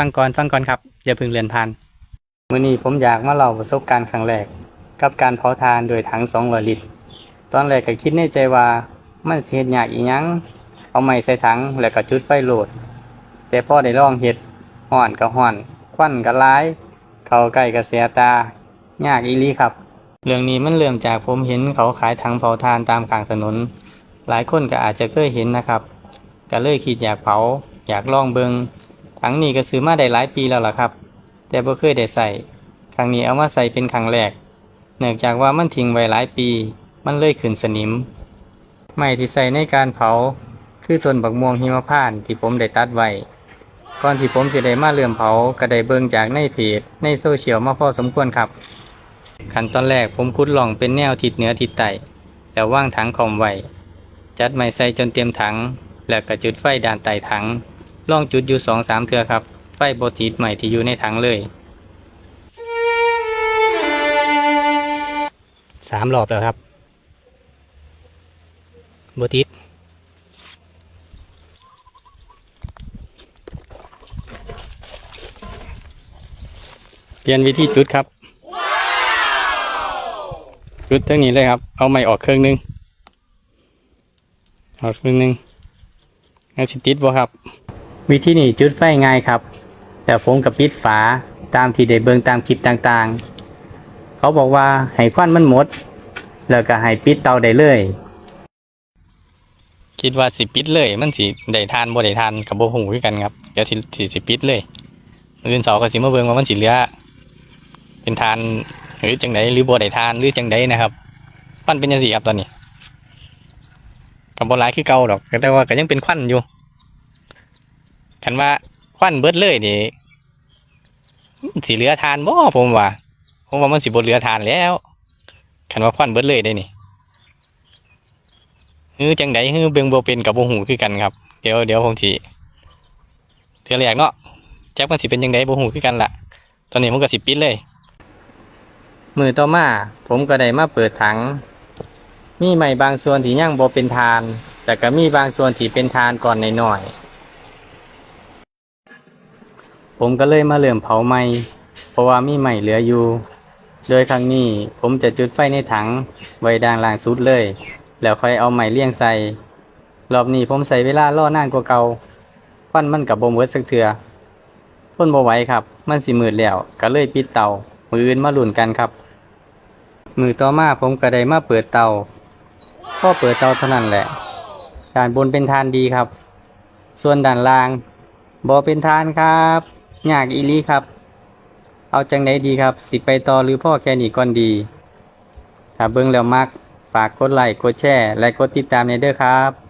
ฟังก่อนฟังก่อนครับอย่าพึ่งเรียนผ่านมื้อนี้ผมอยากมาเล่าประสบการณ์ครั้งแรกกับการเผาถ่านโดยถัง200ลิตร ตอนแรกก็คิดในใจว่ามันสิเฮ็ดยากอีหยังเอาไม้ใส่ถังแล้วก็จุดไฟโหลด แต่พอได้ลองเฮ็ดฮ้อนก็ฮ้อน ควันก็หลาย เข้าใกล้ก็เสียตายากอีลีครับ เรื่องนี้มันเริ่มจากผมเห็นเขาขายถังเผาถ่านตามข้างถนน หลายคนก็อาจจะเคยเห็นนะครับก็เลยคิดอยากเผาอยากลองเบิง ถังนี้ก็ซื้อมาได้หลายปีแล้วล่ะครับ แต่บ่เคยได้ใส่ครั้งนี้เอามาใส่เป็นครั้งแรก เนื่องจากว่ามันทิ้งไว้หลายปี มันเลยขึ้นสนิม ไม้ที่ใส่ในการเผา คือต้นบักม่วงหิมพานต์ที่ผมได้ตัดไว้ก่อนที่ผมจะได้มาเริ่มเผาก็ได้เบิ่งจากในเพจในโซเชียลมาพอสมควรครับขั้นตอนแรกผมขุดหล่องเป็นแนวทิศเหนือทิศใต้แล้วว่างถังคอมไว้จัดไม้ใส่จนเต็มถัง แล้วก็จุดไฟด้านใต้ถัง ลองจุดอยู่สองสามเทือครับ ไฟโบติดใหม่ที่อยู่ในถังเลยสามรอบแล้วครับโบติดเปลี่ยนวิธีจุดครับ จุดเท่านี้เลยครับ เอาไม้ออกเครื่องหนึงออกเครื่องหนึงงั้นสิติดบ่ครับ วิธีนี้จุดไฟง่ายครับแต่ผมกับปิดฝาตามที่ได้เบิงตามคลิปต่างๆ เขาบอกว่าให้ควันมันหมด แล้วก็ให้ปิดเตาได้เลย คิดว่าสิปิดเลย มันสิได้ทานบ่ได้ทานกับบ่ฮู้คือกันครับเดี๋ยวสิสิสิปิดเลยมื้ออื่นเสาร์ก็สิมาเบิงว่ามันสิเหลือเป็นทานหรือจังไดหรือบ่ได้ทานหรือจังไดนะครับควันเป็นจังซี่ครับตอนนี้ก็บ่หลายคือเก่าดอกแต่ว่าก็ยังเป็นควันอยู่ คันว่าควันเบิดเลยนี่สิเหลือทานบ่ผมว่าผมว่ามันสิบ่เหลือทานแล้วคันว่าควันเบิดเลยได้นี่ฮือจังไดฮือเบิ่งบ่เป็นกับบ่ฮู้คือกันครับเดี๋ยวเดี๋ยวผมสิเทือแรกเนาะจักมันสิเป็นจังไดบ่ฮู้คือกันละตอนนี้ผมก็สิปิดเลย มือต่อมา ผมก็ได้มาเปิดถัง มีใหม่บางส่วนที่ยังบ่เป็นทาน แต่ก็มีบางส่วนที่เป็นทานก่อนหน่อย ผมก็เลยมาเริ่มเผาไม้เพราะว่ามีไม้เหลืออยู่ โดยครั้งนี้ผมจะจุดไฟในถังไว้ด้านล่างสุดเลย แล้วค่อยเอาไม้เลี่ยงใส่ รอบนี้ผมใส่เวลาล่อนานกว่าเก่าควันมันกับบ่มเวิร์ดสักเถื่อทนบ่ไหวครับ มันสิมืดแล้วก็เลยปิดเตามืออื่นมาหลุ่นกันครับ มือต่อมาผมก็ได้มาเปิดเตาพอเปิดเตาเท่านั้นแหละด้านบนเป็นทานดีครับ ส่วนด้านล่างบอเป็นทานครับ ยากอีลีครับ เอาจังไดดีครับ สิไปต่อหรือพ่อแค่นี้ก่อนดี ถ้าเบิ่งแล้วมัก ฝากกดไลค์กดแชร์ และกดติดตามในเด้อครับ